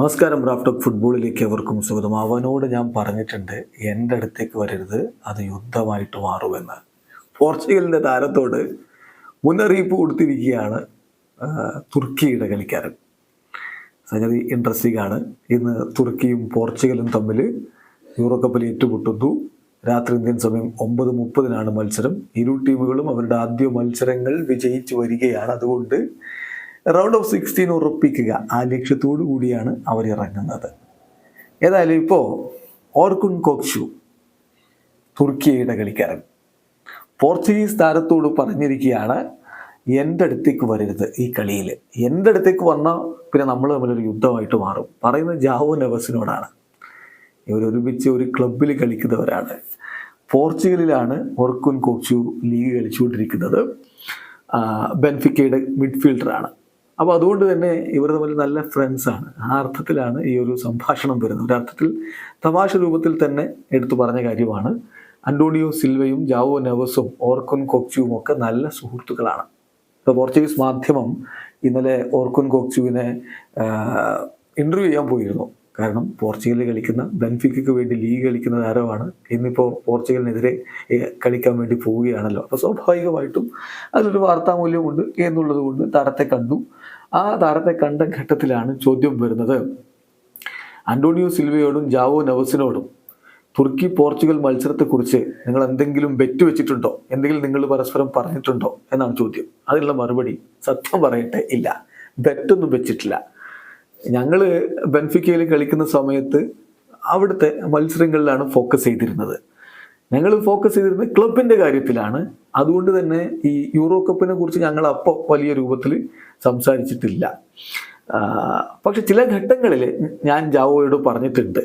നമസ്കാരം റാഫ്റ്റോക്ക് ഫുട്ബോളിലേക്ക് അവർക്കും സ്വാഗതം. അവനോട് ഞാൻ പറഞ്ഞിട്ടുണ്ട് എന്റെ അടുത്തേക്ക് വരരുത് അത് യുദ്ധമായിട്ട് മാറുമെന്ന്. പോർച്ചുഗലിന്റെ താരത്തോട് മുന്നറിയിപ്പ് കൊടുത്തിരിക്കുകയാണ് തുർക്കിയുടെ കളിക്കാരൻ. സംഗതി ഇൻട്രസ്റ്റിംഗ് ആണ്. ഇന്ന് തുർക്കിയും പോർച്ചുഗലും തമ്മിൽ യൂറോ കപ്പിൽ ഏറ്റുമുട്ടുന്നു. രാത്രി ഇന്ത്യൻ സമയം ഒമ്പത് മുപ്പതിനാണ് മത്സരം. ഇരു ടീമുകളും അവരുടെ ആദ്യ മത്സരങ്ങൾ വിജയിച്ചു വരികയാണ്. അതുകൊണ്ട് റൗണ്ട് ഓഫ് സിക്സ്റ്റീൻ ഉറപ്പിക്കുക. ആ ലക്ഷ്യത്തോടു കൂടിയാണ് അവർ ഇറങ്ങുന്നത്. ഏതായാലും ഇപ്പോൾ ഓർക്കുൻ കോക്ഷു തുർക്കിയുടെ കളിക്കാരൻ. പോർച്ചുഗീസ് താരത്തോട് പറഞ്ഞിരിക്കുകയാണ് എന്റെ അടുത്തേക്ക് വരരുത് ഈ കളിയിൽ എന്റെ അടുത്തേക്ക് വന്നാൽ പിന്നെ നമ്മൾ തമ്മിലൊരു യുദ്ധമായിട്ട് മാറും. പറയുന്നത് ജാവോ നെവസിനോടാണ്. ഇവർ ഒരുമിച്ച് ഒരു ക്ലബിൽ കളിക്കുന്നവരാണ്. പോർച്ചുഗലിലാണ് ഓർക്കുൻ കോക്ഷു ലീഗ് കളിച്ചുകൊണ്ടിരിക്കുന്നത്. ബെൻഫിക്കയുടെ മിഡ്ഫീൽഡറാണ്. അപ്പോൾ അതുകൊണ്ട് തന്നെ ഇവർ തമ്മിൽ നല്ല ഫ്രണ്ട്സാണ് ആ അർത്ഥത്തിലാണ് ഈ ഒരു സംഭാഷണം വരുന്നത്. ഒരർത്ഥത്തിൽ തമാശ രൂപത്തിൽ തന്നെ എടുത്തു പറഞ്ഞ കാര്യമാണ്. അന്റോണിയോ സിൽവയും ജാവോ നെവസും ഓർക്കുൻ കൊക്ചുവും ഒക്കെ നല്ല സുഹൃത്തുക്കളാണ്. ഇപ്പോൾ പോർച്ചുഗീസ് മാധ്യമം ഇന്നലെ ഓർക്കുൻ കോക്ചുവിനെ ഇന്റർവ്യൂ ചെയ്യാൻ പോയിരുന്നു. കാരണം പോർച്ചുഗലിൽ കളിക്കുന്ന ബെൻഫിക്കയ്ക്ക് വേണ്ടി ലീഗ് കളിക്കുന്ന താരമാണ് ഇന്നിപ്പോൾ പോർച്ചുഗലിനെതിരെ കളിക്കാൻ വേണ്ടി പോവുകയാണല്ലോ. അപ്പോൾ സ്വാഭാവികമായിട്ടും അതിലൊരു വാർത്താമൂല്യമുണ്ട് എന്നുള്ളത് കൊണ്ട് താരത്തെ കണ്ടു. ആ താരത്തെ കണ്ട ഘട്ടത്തിലാണ് ചോദ്യം വരുന്നത്. അന്റോണിയോ സിൽവയോടും ജാവോ നവസിനോടും തുർക്കി പോർച്ചുഗൽ മത്സരത്തെക്കുറിച്ച് നിങ്ങൾ എന്തെങ്കിലും ബെറ്റ് വെച്ചിട്ടുണ്ടോ? എന്തെങ്കിലും നിങ്ങൾ പരസ്പരം പറഞ്ഞിട്ടുണ്ടോ? എന്നാണ് ചോദ്യം. അതിനുള്ള മറുപടി സത്യം പറയട്ടെ ഇല്ല. ബെറ്റൊന്നും വെച്ചിട്ടില്ല. ഞങ്ങൾ ബെൻഫിക്കയിൽ കളിക്കുന്ന സമയത്ത് അവിടുത്തെ മത്സരങ്ങളിലാണ് ഫോക്കസ് ചെയ്തിരുന്നത്. ഞങ്ങൾ ഫോക്കസ് ചെയ്തിരുന്നത് ക്ലബിന്റെ കാര്യത്തിലാണ്. അതുകൊണ്ട് തന്നെ ഈ യൂറോ കപ്പിനെ കുറിച്ച് ഞങ്ങൾ അപ്പോൾ വലിയ രൂപത്തിൽ സംസാരിച്ചിട്ടില്ല. പക്ഷെ ചില ഘട്ടങ്ങളിൽ ഞാൻ ജാവോയോട് പറഞ്ഞിട്ടുണ്ട്.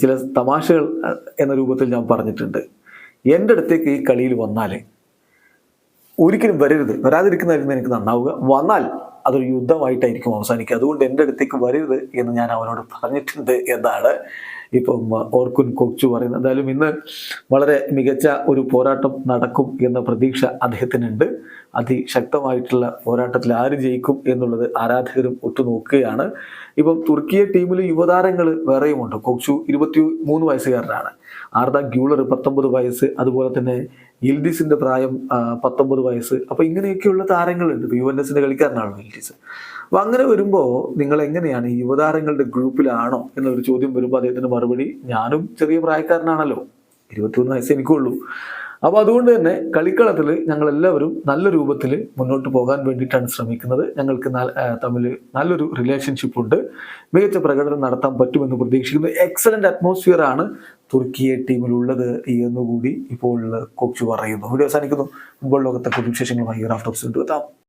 ചില തമാശകൾ എന്ന രൂപത്തിൽ ഞാൻ പറഞ്ഞിട്ടുണ്ട്. എന്റെ അടുത്തേക്ക് ഈ കളിയിൽ വന്നാൽ ഒരിക്കലും വരരുത്. വരാതിരിക്കുന്നതായിരുന്നു എനിക്ക് നന്നാവുക. വന്നാൽ അതൊരു യുദ്ധമായിട്ടായിരിക്കും അവസാനിക്കുക. അതുകൊണ്ട് എന്റെ അടുത്തേക്ക് വരരുത് എന്ന് ഞാൻ അവനോട് പറഞ്ഞിട്ടുണ്ട് എന്നാണ് ഇപ്പം ഓർക്കുൻ കൊച്ചു പറയുന്നത്. എന്തായാലും ഇന്ന് വളരെ മികച്ച ഒരു പോരാട്ടം നടക്കും എന്ന പ്രതീക്ഷ അദ്ദേഹത്തിനുണ്ട്. അതിശക്തമായിട്ടുള്ള പോരാട്ടത്തിൽ ആര് ജയിക്കും എന്നുള്ളത് ആരാധകരും ഒത്തുനോക്കുകയാണ് ഇപ്പം തുർക്കിയ ടീമിൽ യുവതാരങ്ങൾ വേറെയുമുണ്ട്. കൊച്ചു ഇരുപത്തി മൂന്ന് വയസ്സുകാരനാണ്. ആർദ ഗ്യൂളർ പത്തൊമ്പത് വയസ്സ് അതുപോലെ തന്നെ ഇൽഡിസിന്റെ പ്രായം പത്തൊമ്പത് വയസ്സ്. അപ്പൊ ഇങ്ങനെയൊക്കെയുള്ള താരങ്ങളുണ്ട്. യു എൻ എസിന്റെ കളിക്കാരനാണ് ഇൽഡിസ് അപ്പൊ അങ്ങനെ വരുമ്പോൾ നിങ്ങൾ എങ്ങനെയാണ് യുവതാരങ്ങളുടെ ഗ്രൂപ്പിലാണോ എന്നൊരു ചോദ്യം വരുമ്പോൾ അദ്ദേഹത്തിന്റെ മറുപടി ഞാനും ചെറിയ പ്രായക്കാരനാണല്ലോ. ഇരുപത്തിമൂന്ന് വയസ്സ് എനിക്കുള്ളൂ. അപ്പോൾ അതുകൊണ്ട് തന്നെ കളിക്കളത്തിൽ ഞങ്ങൾ എല്ലാവരും നല്ല രൂപത്തിൽ മുന്നോട്ട് പോകാൻ വേണ്ടിയിട്ടാണ് ശ്രമിക്കുന്നത്. ഞങ്ങൾക്ക് തമ്മിൽ നല്ലൊരു റിലേഷൻഷിപ്പ് ഉണ്ട്. മികച്ച പ്രകടനം നടത്താൻ പറ്റുമെന്ന് പ്രതീക്ഷിക്കുന്നു. എക്സലന്റ് അറ്റ്മോസ്ഫിയർ ആണ് തുർക്കിയെ ടീമിലുള്ളത് എന്നുകൂടി ഇപ്പോൾ കോച്ച് പറയുന്നു. അവസാനിക്കുന്നു. ഫുട്ബോൾ ലോകത്തെ കുടുംബ വിശേഷങ്ങളുമായി റാഫ്റ്റോക്സ് എത്താം.